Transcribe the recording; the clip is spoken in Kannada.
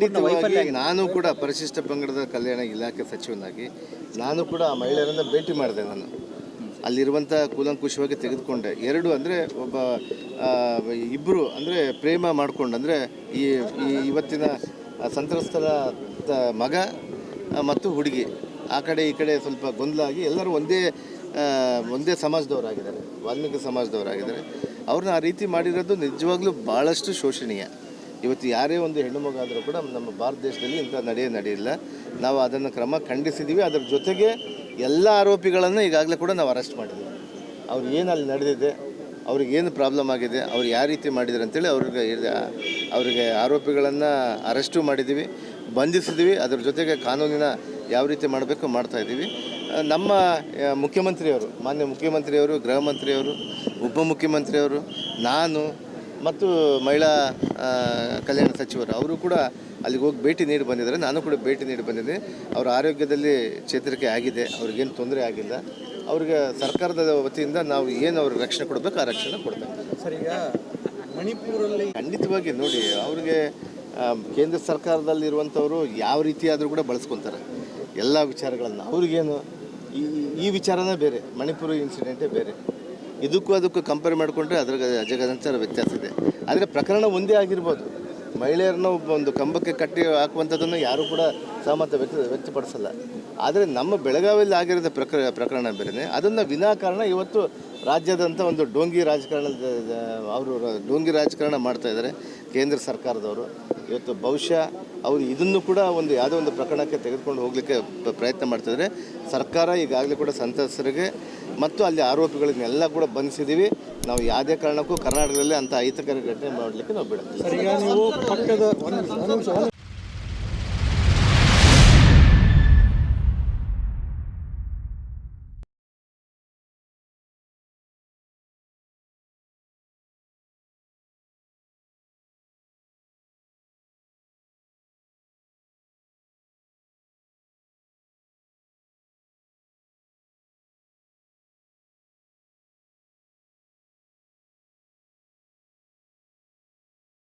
ಖಂಡಿತವಾಗಿ ನಾನು ಕೂಡ ಪರಿಶಿಷ್ಟ ಪಂಗಡದ ಕಲ್ಯಾಣ ಇಲಾಖೆ ಸಚಿವನಾಗಿ ನಾನು ಕೂಡ ಆ ಮಹಿಳೆಯರನ್ನು ಭೇಟಿ ಮಾಡಿದೆ ನಾನು. ಅಲ್ಲಿರುವಂಥ ಕೂಲಂಕುಷವಾಗಿ ತೆಗೆದುಕೊಂಡೆ. ಎರಡು ಅಂದರೆ ಒಬ್ಬ ಇಬ್ಬರು ಅಂದರೆ ಪ್ರೇಮ ಮಾಡಿಕೊಂಡು ಅಂದರೆ ಈ ಈ ಇವತ್ತಿನ ಸಂತ್ರಸ್ತರ ತ- ಮಗ ಮತ್ತು ಹುಡುಗಿ. ಆ ಕಡೆ ಈ ಕಡೆ ಸ್ವಲ್ಪ ಗೊಂದಲ ಆಗಿ ಎಲ್ಲರೂ ಒಂದೇ ಒಂದೇ ಸಮಾಜದವರಾಗಿದ್ದಾರೆ. ವಾಲ್ಮೀಕಿ ಸಮಾಜದವರಾಗಿದ್ದಾರೆ. ಅವ್ರನ್ನ ಆ ರೀತಿ ಮಾಡಿರೋದು ನಿಜವಾಗ್ಲೂ ಭಾಳಷ್ಟು ಶೋಷಣೀಯ. ಇವತ್ತು ಯಾರೇ ಒಂದು ಹೆಣ್ಣು ಮಗ ಆದರೂ ಕೂಡ ನಮ್ಮ ಭಾರತ ದೇಶದಲ್ಲಿ ಇಂಥ ನಡೆಯೇ ನಡೆಯಿಲ್ಲ ನಾವು ಅದನ್ನು ಕ್ರಮ ಖಂಡಿಸಿದ್ದೀವಿ ಅದರ ಜೊತೆಗೆ ಎಲ್ಲ ಆರೋಪಿಗಳನ್ನು ಈಗಾಗಲೇ ಕೂಡ ನಾವು ಅರೆಸ್ಟ್ ಮಾಡಿದ್ದೀವಿ ಅವ್ರು ಏನು ಅಲ್ಲಿ ನಡೆದಿದೆ, ಅವ್ರಿಗೆ ಏನು ಪ್ರಾಬ್ಲಮ್ ಆಗಿದೆ, ಅವ್ರು ಯಾವ ರೀತಿ ಮಾಡಿದ್ರು ಅಂತೇಳಿ ಅವ್ರಿಗೆ ಅವರಿಗೆ ಆರೋಪಿಗಳನ್ನು ಅರೆಸ್ಟು ಮಾಡಿದ್ದೀವಿ ಬಂಧಿಸಿದ್ದೀವಿ ಅದರ ಜೊತೆಗೆ ಕಾನೂನಿನ ಯಾವ ರೀತಿ ಮಾಡಬೇಕು ಮಾಡ್ತಾ ಇದ್ದೀವಿ. ನಮ್ಮ ಮುಖ್ಯಮಂತ್ರಿಯವರು, ಮಾನ್ಯ ಮುಖ್ಯಮಂತ್ರಿಯವರು, ಗೃಹ ಮಂತ್ರಿಯವರು ಉಪಮುಖ್ಯಮಂತ್ರಿಯವರು ನಾನು ಮತ್ತು ಮಹಿಳಾ ಕಲ್ಯಾಣ ಸಚಿವರು ಅವರು ಕೂಡ ಅಲ್ಲಿಗೆ ಹೋಗಿ ಭೇಟಿ ನೀಡಿ ಬಂದಿದ್ದಾರೆ. ನಾನು ಕೂಡ ಭೇಟಿ ನೀಡಿ ಬಂದಿದ್ದೆ ಅವರ ಆರೋಗ್ಯದಲ್ಲಿ ಚೇತರಿಕೆ ಆಗಿದೆ. ಅವ್ರಿಗೇನು ತೊಂದರೆ ಆಗಿಲ್ಲ. ಅವ್ರಿಗೆ ಸರ್ಕಾರದ ವತಿಯಿಂದ ನಾವು ಏನು ಅವ್ರಿಗೆ ರಕ್ಷಣೆ ಕೊಡಬೇಕು ಆ ರಕ್ಷಣೆ ಕೊಡಬೇಕು ಸರ್ ಈಗ ಮಣಿಪುರಲ್ಲಿ ಖಂಡಿತವಾಗಿ ನೋಡಿ ಅವ್ರಿಗೆ ಕೇಂದ್ರ ಸರ್ಕಾರದಲ್ಲಿರುವಂಥವರು ಯಾವ ರೀತಿಯಾದರೂ ಕೂಡ ಬಳಸ್ಕೊತಾರೆ. ಎಲ್ಲ ವಿಚಾರಗಳನ್ನು. ಅವ್ರಿಗೇನು ಈ ಈ ವಿಚಾರನೇ ಬೇರೆ. ಮಣಿಪುರ ಇನ್ಸಿಡೆಂಟೇ ಬೇರೆ. ಇದಕ್ಕೂ ಅದಕ್ಕೂ ಕಂಪೇರ್ ಮಾಡಿಕೊಂಡ್ರೆ ಅದರ ಅಜಗದಂತರ ವ್ಯತ್ಯಾಸ ಇದೆ. ಆದರೆ ಪ್ರಕರಣ ಒಂದೇ ಆಗಿರ್ಬೋದು. ಮಹಿಳೆಯರನ್ನ ಒಬ್ಬ ಒಂದು ಕಂಬಕ್ಕೆ ಕಟ್ಟಿ ಹಾಕುವಂಥದ್ದನ್ನು ಯಾರೂ ಕೂಡ ಸಹಮತ ವ್ಯಕ್ತ, ವ್ಯಕ್ತಪಡಿಸಲ್ಲ. ಆದರೆ ನಮ್ಮ ಬೆಳಗಾವಿಯಲ್ಲಿ ಆಗಿರೋದ ಪ್ರಕರ, ಪ್ರಕರಣ ಬೇರೆ ಅದನ್ನು ವಿನಾಕಾರಣ ಇವತ್ತು ರಾಜ್ಯದಂಥ ಒಂದು ಡೋಂಗಿ ರಾಜಕಾರಣದ ಅವರು ಡೋಂಗಿ ರಾಜಕಾರಣ ಮಾಡ್ತಾ ಕೇಂದ್ರ ಸರ್ಕಾರದವರು. ಇವತ್ತು ಬಹುಶಃ ಅವರು ಇದನ್ನು ಕೂಡ ಒಂದು ಯಾವುದೋ ಒಂದು ಪ್ರಕರಣಕ್ಕೆ ತೆಗೆದುಕೊಂಡು ಹೋಗಲಿಕ್ಕೆ ಪ್ರಯತ್ನ ಮಾಡ್ತಿದ್ದಾರೆ. ಸರ್ಕಾರ ಈಗಾಗಲೇ ಕೂಡ ಸಂತ್ರಸ್ತರಿಗೆ ಮತ್ತು ಅಲ್ಲಿ ಆರೋಪಿಗಳನ್ನೆಲ್ಲ ಕೂಡ ಬಂಧಿಸಿದ್ದೀವಿ. ನಾವು ಯಾವುದೇ ಕಾರಣಕ್ಕೂ ಕರ್ನಾಟಕದಲ್ಲಿ ಅಂತ ಅಹಿತಕರ ಘಟನೆ ಮಾಡಲಿಕ್ಕೆ ನಾವು ಬಿಡೋದಿಲ್ಲ.